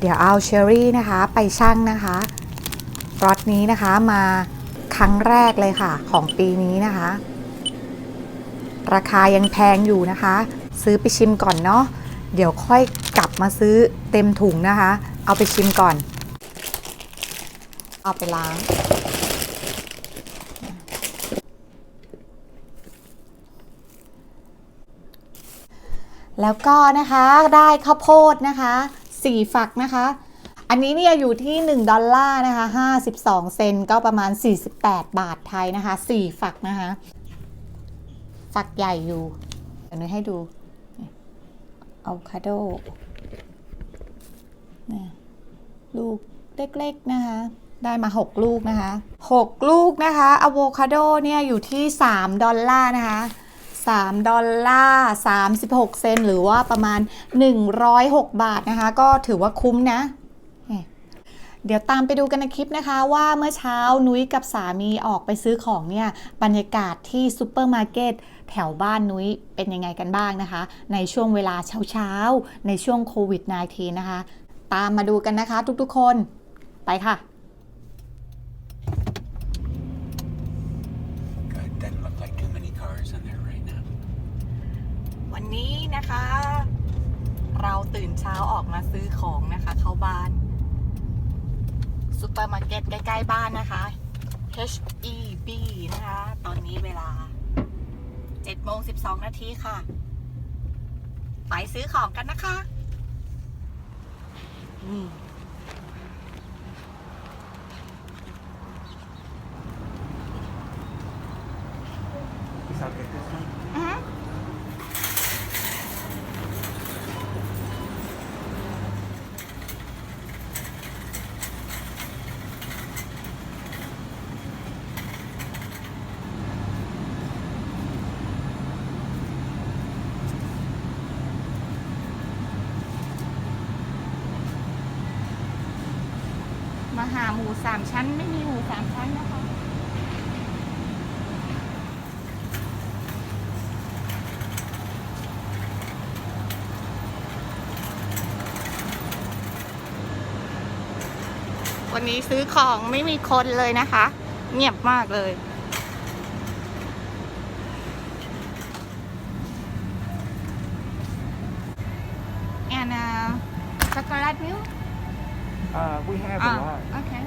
เดี๋ยวเอาเชอรี่นะคะไปชั่งนะคะรถนี้นะคะมาครั้งแรกเลยค่ะ ของปีนี้นะคะ ราคายังแพงอยู่นะคะ ซื้อไปชิมก่อนเนาะเดี๋ยวค่อยกลับมาซื้อเต็มถุงนะคะ เอาไปชิมก่อน เอาไปล้าง แล้วก็นะคะได้ข้าวโพดนะคะ 4 ฝักนะคะ อันนี้เนี่ยอยู่ที่ 1 ดอลลาร์นะคะ 52 เซนก็ประมาณ 48 บาทไทยนะคะ 4 ฝักนะคะ ฝักใหญ่อยู่ เดี๋ยวนุ้ยให้ดูอะโวคาโดนี่ลูกเล็กๆนะคะได้มา 6 ลูกนะคะ 6 ลูกนะคะอะโวคาโดเนี่ยอยู่ที่ 3 ดอลลาร์นะคะ 3 ดอลลาร์ 36 เซนหรือว่าประมาณ 106 บาทนะคะ ก็ถือว่าคุ้มนะ เดี๋ยวตามไปดูกันในคลิปนะคะว่าเมื่อเช้านุ้ยกับสามีออกไปซื้อของเนี่ย บรรยากาศที่ซูเปอร์มาร์เก็ตแถวบ้านนุ้ยเป็นยังไงกันบ้างนะคะ ในช่วงเวลาเช้าๆ ในช่วงโควิด -19 นะคะ ตามมาดูกันนะคะทุกๆคน ไปค่ะ วันนี้นะคะ เราตื่นเช้าออกมาซื้อของนะคะ เข้าบ้านซูเปอร์มาร์เก็ตใกล้ๆบ้านนะคะ H E B นะคะ ตอนนี้เวลา7โมง12 นาทีค่ะ ไปซื้อของกันนะคะ อืม มาหาหมูสามชั้นไม่มีหมูสามชั้นนะคะวันนี้ซื้อของไม่มีคนเลยนะคะ เงียบมากเลย and uh, chocolate milk Uh, we have a ah lot. okay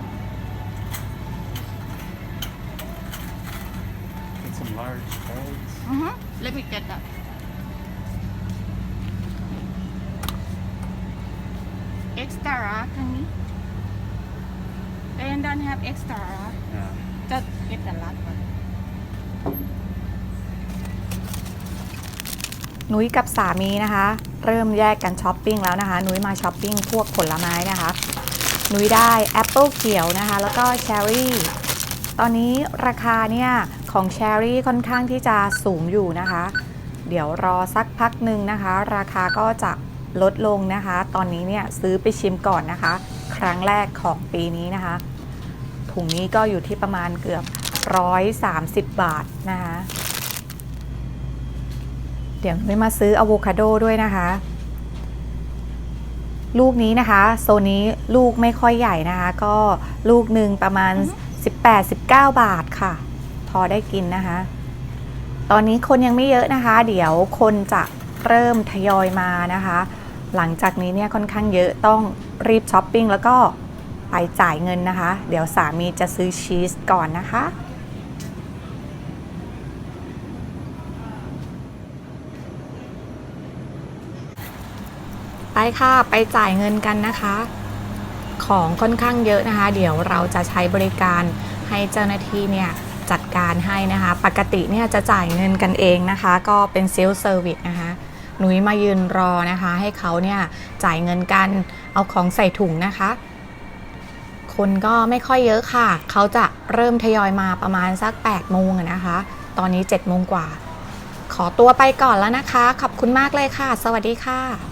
Get some large bags. mm-hmm. let me get that extra ครั้งนี้ and don't have extra Yeah. just get the last one นุ้ยกับสามีนะคะ เริ่มแยกกันช้อปปิ้งแล้วนะคะ นุ้ยมาช้อปปิ้งพวกผลไม้นะคะ นุ้ยได้แอปเปิลเขียวนะคะ แล้วก็เชอร์รี่ตอนนี้ราคาเนี่ยของเชอร์รี่ค่อนข้างที่จะสูงอยู่นะคะ เดี๋ยวรอสักพักหนึ่งนะคะ ราคาก็จะลดลงนะคะ ตอนนี้เนี่ยซื้อไปชิมก่อนนะคะ ครั้งแรกของปีนี้นะคะ ถุงนี้ก็อยู่ที่ประมาณเกือบ 130 บาทนะคะ เดี๋ยวนุ้ยมาซื้ออะโวคาโดด้วยนะคะ ลูกนี้นะคะ โซนนี้ลูกไม่ค่อยใหญ่นะคะ ก็ลูกหนึ่งประมาณ 18-19 บาทค่ะ พอได้กินนะคะ ตอนนี้คนยังไม่เยอะนะคะ เดี๋ยวคนจะเริ่มทยอยมานะคะ หลังจากนี้เนี่ยค่อนข้างเยอะต้องรีบช้อปปิ้งแล้วก็ไปจ่ายเงินนะคะ เดี๋ยวสามีจะซื้อชีสก่อนนะคะ ไปค่ะ ไปจ่ายเงินกันนะคะ ของค่อนข้างเยอะนะคะ เดี๋ยวเราจะใช้บริการให้เจ้าหน้าที่เนี่ยจัดการให้นะคะ ปกติเนี่ยจะจ่ายเงินกันเองนะคะ ก็เป็นเซลล์เซอร์วิสนะคะหนุยมายืนรอนะคะ ให้เขาเนี่ยจ่ายเงินกันเอาของใส่ถุงนะคะ คนก็ไม่ค่อยเยอะค่ะ เขาจะเริ่มทยอยมาประมาณสัก8โมงนะคะ ตอนนี้7โมงกว่า ขอตัวไปก่อนแล้วนะคะ ขอบคุณมากเลยค่ะ สวัสดีค่ะ